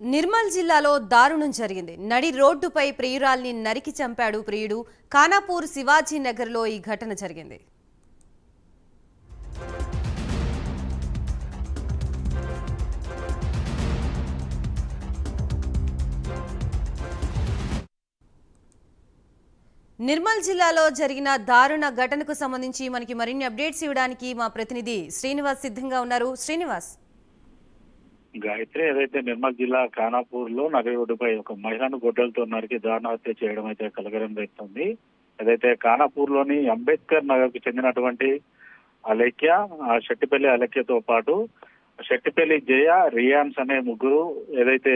నిర్మల్ జిల్లాలో దారుణం జరిగింది. నడి రోడ్డుపై ప్రియురాల్ని నరికి చంపాడు ప్రియుడు. ఖానాపూర్ శివాజీ నగర్లో ఈ ఘటన జరిగింది. నిర్మల్ జిల్లాలో జరిగిన దారుణ ఘటనకు సంబంధించి మనకి మరిన్ని అప్డేట్స్ ఇవ్వడానికి మా ప్రతినిధి శ్రీనివాస్ సిద్ధంగా ఉన్నారు. శ్రీనివాస్. గాయత్రి ఏదైతే నిర్మల్ జిల్లా ఖానాపూర్లో నగర రోడ్డుపై ఒక మహిళను గొడ్డలతో నరికి దారుణ హత్య చేయడం అయితే కలగరం రేస్తుంది ఏదైతే ఖానాపూర్లోని అంబేద్కర్ నగర్కు చెందినటువంటి అలేఖ్య ఆ షెట్టిపల్లి అలేఖ్యతో పాటు శెట్టిపల్లి జయ రియాన్స్ అనే ముగ్గురు ఏదైతే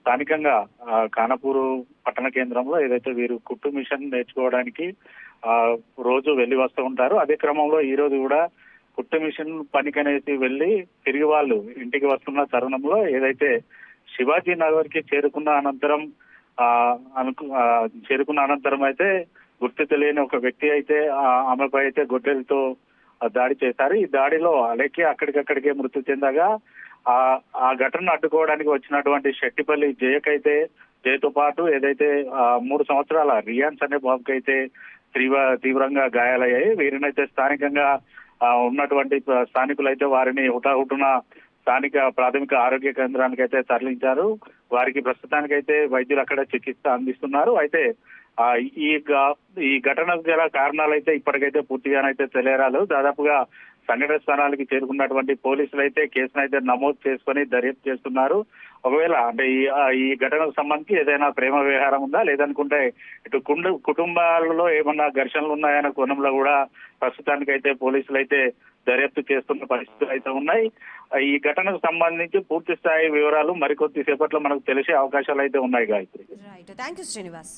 స్థానికంగా ఆ, ఖానాపూర్ పట్టణ కేంద్రంలో ఏదైతే వీరు కుట్టు మిషన్ నేర్చుకోవడానికి ఆ రోజు వెళ్ళి వస్తూ ఉంటారు. అదే క్రమంలో ఈ రోజు కూడా కుట్టు మిషన్ పనికనేసి వెళ్ళి తిరిగి వాళ్ళు ఇంటికి వస్తున్న తరుణంలో ఏదైతే శివాజీ నగర్కి చేరుకున్న అనంతరం ఆ అనుకు చేరుకున్న అనంతరం అయితే గుర్తు తెలియని ఒక వ్యక్తి అయితే ఆ ఆమెపై అయితే గొడ్డలతో దాడి చేశారు. ఈ దాడిలో అలెక్కి అక్కడికక్కడికే మృతి చెందగా ఆ ఆ ఘటనను అడ్డుకోవడానికి వచ్చినటువంటి శెట్టిపల్లి జయకైతే జయతో పాటు ఏదైతే ఆ, మూడు సంవత్సరాల రియాన్స్ అనే బాబుకైతే తీవ్ర తీవ్రంగా గాయాలయ్యాయి. వీరినైతే స్థానికంగా ఉన్నటువంటి స్థానికులు అయితే వారిని హుటాహుటున స్థానిక ప్రాథమిక ఆరోగ్య కేంద్రానికి అయితే తరలించారు. వారికి ప్రస్తుతానికైతే వైద్యులు అక్కడ చికిత్స అందిస్తున్నారు. అయితే ఈ ఈ ఘటనకు గల కారణాలు అయితే ఇప్పటికైతే పూర్తిగానైతే తెలియరాలు దాదాపుగా సంఘటన స్థానానికి చేరుకున్నటువంటి పోలీసులు అయితే కేసును అయితే నమోదు చేసుకొని దర్యాప్తు చేస్తున్నారు. ఒకవేళ అంటే ఈ ఈ ఘటనకు సంబంధించి ఏదైనా ప్రేమ వ్యవహారం ఉందా? లేదనుకుంటే ఇటు కుండు కుటుంబాలలో ఏమన్నా ఘర్షణలు ఉన్నాయన్న కోణంలో కూడా ప్రస్తుతానికైతే పోలీసులు అయితే దర్యాప్తు చేస్తున్న పరిస్థితులు అయితే ఉన్నాయి. ఈ ఘటనకు సంబంధించి పూర్తి స్థాయి వివరాలు మరికొద్ది సేపట్లో మనకు తెలిసే అవకాశాలు అయితే ఉన్నాయి గాయత్రి. Thank you Srinivas